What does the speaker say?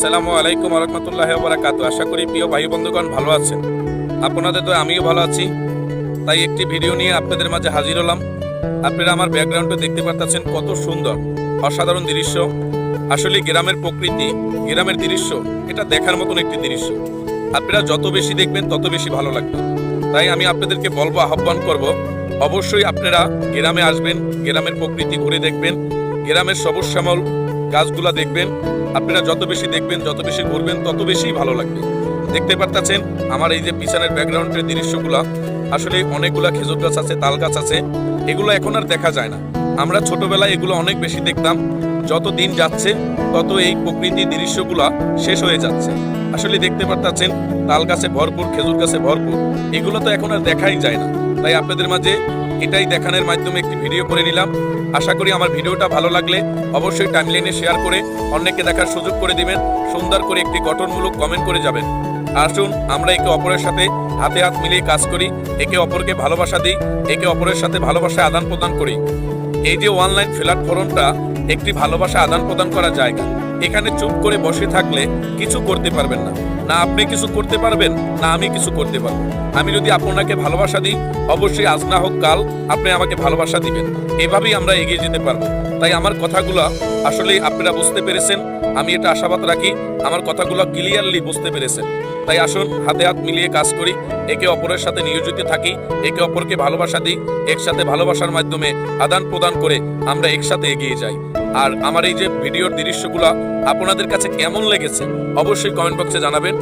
আসসালামু আলাইকুম রহমতুল্লাহ বারাকাত আশা করি প্রিয় ভাই বন্ধুগণ ভালো আছেন। আপনাদের তো আমিও ভালো আছি। তাই একটি ভিডিও নিয়ে আপনাদের মাঝে হাজির হলাম। আপনারা আমার ব্যাকগ্রাউন্ডে দেখতে পাচ্ছেন কত সুন্দর, অসাধারণ দৃশ্য। আসলে গ্রামের প্রকৃতি, গ্রামের দৃশ্য, এটা দেখার মতন একটি দৃশ্য। আপনারা যত বেশি দেখবেন, তত বেশি ভালো লাগবে। তাই আমি আপনাদেরকে বলব, আহ্বান করব, অবশ্যই আপনারা গ্রামে আসবেন, গ্রামের প্রকৃতি ঘুরে দেখবেন, গ্রামের সবুজ শ্যামল গাছগুলা দেখবেন, আপনারা যত বেশি দেখবেন, যত বেশি ঘুরবেন তত বেশি ভালো লাগবে। দেখতে পারতেছেন, আমার এই যে পিছনের ব্যাকগ্রাউন্ডের দৃশ্যগুলা, আসলে অনেকগুলা খেজুর গাছ আছে, তাল গাছ আছে, এগুলো এখন আর দেখা যায় না। আমরা ছোটবেলায় এগুলো অনেক বেশি দেখতাম, যত দিন যাচ্ছে, তত এই প্রকৃতির দৃশ্যগুলা শেষ হয়ে যাচ্ছে। আসলে দেখতে পারতেছেন, তাল গাছে ভরপুর, খেজুর গাছে ভরপুর, এগুলো তো এখন আর দেখাই যায় না। তাই আপনাদের মাঝে এটাই দেখানোর মাধ্যমে একটি ভিডিও করে নিলাম। আশা করি আমার ভিডিওটা ভালো লাগলে অবশ্যই টাইমলাইনে শেয়ার করে অন্যকে দেখার সুযোগ করে দিবেন। সুন্দর করে একটি গঠনমূলক কমেন্ট করে যাবেন। আসুন, আমরা একে অপরের সাথে হাতে হাত মিলিয়ে কাজ করি। একে অপরকে ভালোবাসা দিই, একে অপরের সাথে ভালোবাসা আদান প্রদান করি। এই যে অনলাইন প্ল্যাটফর্মটা একটি ভালোবাসা আদান প্রদান করা জায়গা। এখানে চুপ করে বসে থাকলে কিছু করতে পারবেন না। না আপনি কিছু করতে পারবেন, না আমি কিছু করতে পারব। আমি যদি আপনাকে ভালোবাসা দিই, অবশ্যই আজ না হোক কাল আপনি আমাকে ভালোবাসা দিবেন। এভাবেই আমরা এগিয়ে যেতে পারব। তাই আমার কথাগুলো আসলে আপনারা বুঝতে পেরেছেন। আমি এটা আশাবাদ রাখি, আমার কথাগুলো ক্লিয়ারলি বুঝতে পেরেছেন। তাই আসুন, হাতে হাত মিলিয়ে কাজ করি, একে অপরের সাথে নিয়োজিত থাকি, একে অপরকে ভালোবাসা দিই, একসাথে ভালোবাসার মাধ্যমে আদান প্রদান করে আমরা একসাথে এগিয়ে যাই। আর আমার এই যে ভিডিওর দৃশ্যগুলো আপনাদের কাছে কেমন লেগেছে অবশ্যই কমেন্ট বক্সে জানাবেন।